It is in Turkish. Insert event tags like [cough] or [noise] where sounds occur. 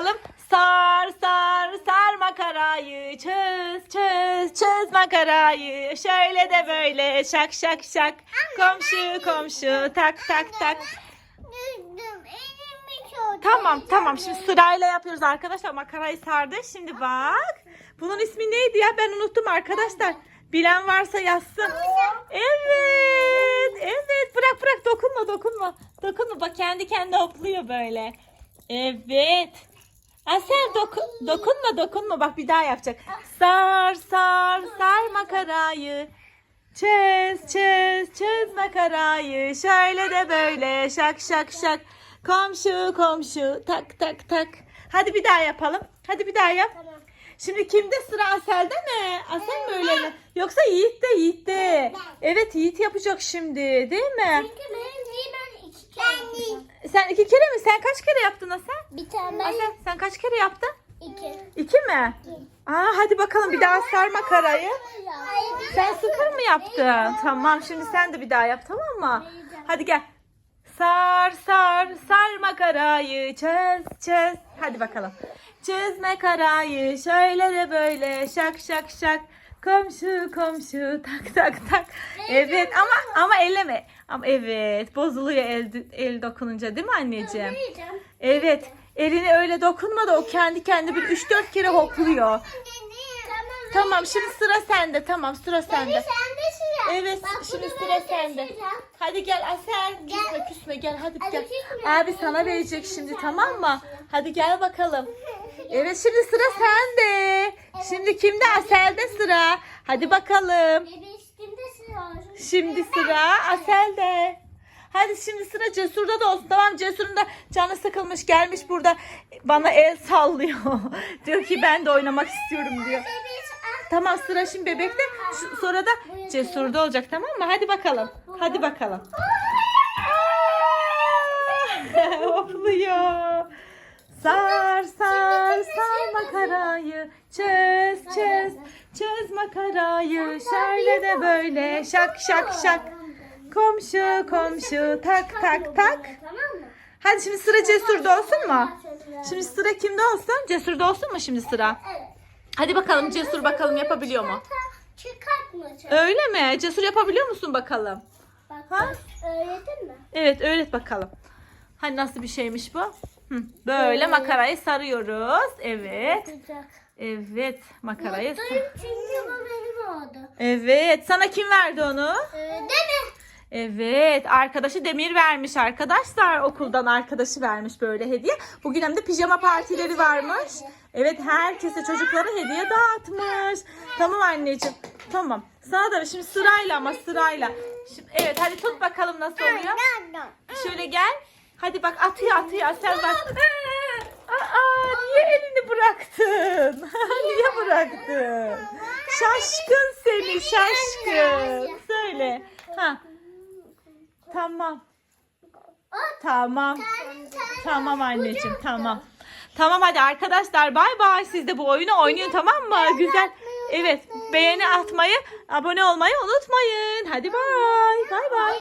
bakalım. Sar sar sar makarayı çöz çöz çöz makarayı. Şöyle de böyle şak şak şak. Komşu komşu tak tak tak. Düzdüm. Elimi çok. tamam tamam. Şimdi sırayla yapıyoruz arkadaşlar. Makarayı sardı. Şimdi bak. Bunun ismi neydi ya? Ben unuttum arkadaşlar. Bilen varsa yazsın. Evet evet. Bırak bırak. Dokunma dokunma. Dokunma. Bak kendi kendine hopluyor böyle. Evet Asel doku, dokunma dokunma bak bir daha yapacak sar sar sar makarayı Çöz çöz çöz makarayı şöyle de böyle şak şak şak komşu komşu tak tak tak. Hadi bir daha yapalım. Hadi bir daha yap. Şimdi kimde sıra Asel'de mi? Asel mi öyle mi? Yoksa Yiğit de Yiğit de. Evet Yiğit yapacak şimdi değil mi? Çünkü benim değil ben iki kere yapacağım. Sen iki kere mi? Sen kaç kere yaptın Asel? Bir tane Asel sen kaç kere yaptın? iki. İki mi? Aa hadi bakalım bir daha sar makarayı. Hayır. Sen sıfır mı yaptın? Tamam şimdi sen de bir daha yap tamam mı? Hadi gel. Sar sar sar makarayı çöz çöz. Hadi bakalım. Çöz makarayı şöyle de böyle şak şak şak. Komşu komşu tak tak tak. Evet ama ama elleme. Ama evet bozuluyor el, el dokununca değil mi anneciğim? Evet. Elini öyle dokunma da o kendi kendine bir 3-4 kere hopluyor. Tamam. Tamam şimdi sıra sende. Tamam sıra sende. Sıra. Evet Bak, şimdi sıra ben sende. Hadi gel Asel. Küsme küsme gel hadi gel. Abi sana verecek şimdi tamam mı? Hadi gel bakalım. [laughs] Evet şimdi sıra sende. Şimdi kimde? Asel'de sıra. Hadi bakalım. Bebeğimde sıra. Şimdi sıra Asel'de. Hadi şimdi sıra Cesur'da da olsun. Tamam Cesur'un da canı sıkılmış gelmiş burada bana el sallıyor. [laughs] diyor ki ben de oynamak istiyorum diyor. Tamam sıra şimdi bebekte. Sonra da Cesur'da olacak tamam mı? Hadi bakalım. Hadi bakalım. [laughs] Hopluyor. Sar makarayı çöz çöz. Çöz makarayı şöyle de böyle. Şak şak şak. Komşu komşu. Tak tak tak. Tamam mı? hadi şimdi sıra cesurda olsun mu? şimdi sıra kimde olsun? Cesurda olsun mu şimdi sıra? Hadi bakalım cesur bakalım yapabiliyor mu? Öyle mi? Cesur yapabiliyor musun bakalım? Bak Ha? öğretin mi? Evet öğret bakalım. Hani nasıl bir şeymiş bu? Hı, böyle makarayı sarıyoruz. Evet. Evet makarayı Mutluyum çünkü bu benim oldu. Evet sana kim verdi onu? Ee, mi? Evet arkadaşı Demir vermiş arkadaşlar. Okuldan arkadaşı vermiş böyle hediye. Bugün hem de pijama partileri varmış. Evet herkese çocuklara hediye dağıtmış. Tamam anneciğim. Tamam. Sana da şimdi sırayla ama sırayla. Şimdi, evet hadi tut bakalım nasıl oluyor. Şöyle gel. Hadi bak atıyor atıyor. Sen bak. Aa, niye elini bıraktın? [laughs] niye bıraktın? Şaşkın seni şaşkın. Söyle. Ha. Tamam. Tamam. Tamam anneciğim tamam. Tamam hadi arkadaşlar bay bay. Siz de bu oyunu oynayın tamam mı? Güzel. Evet beğeni atmayı, abone olmayı unutmayın. Hadi bay. Bay bay.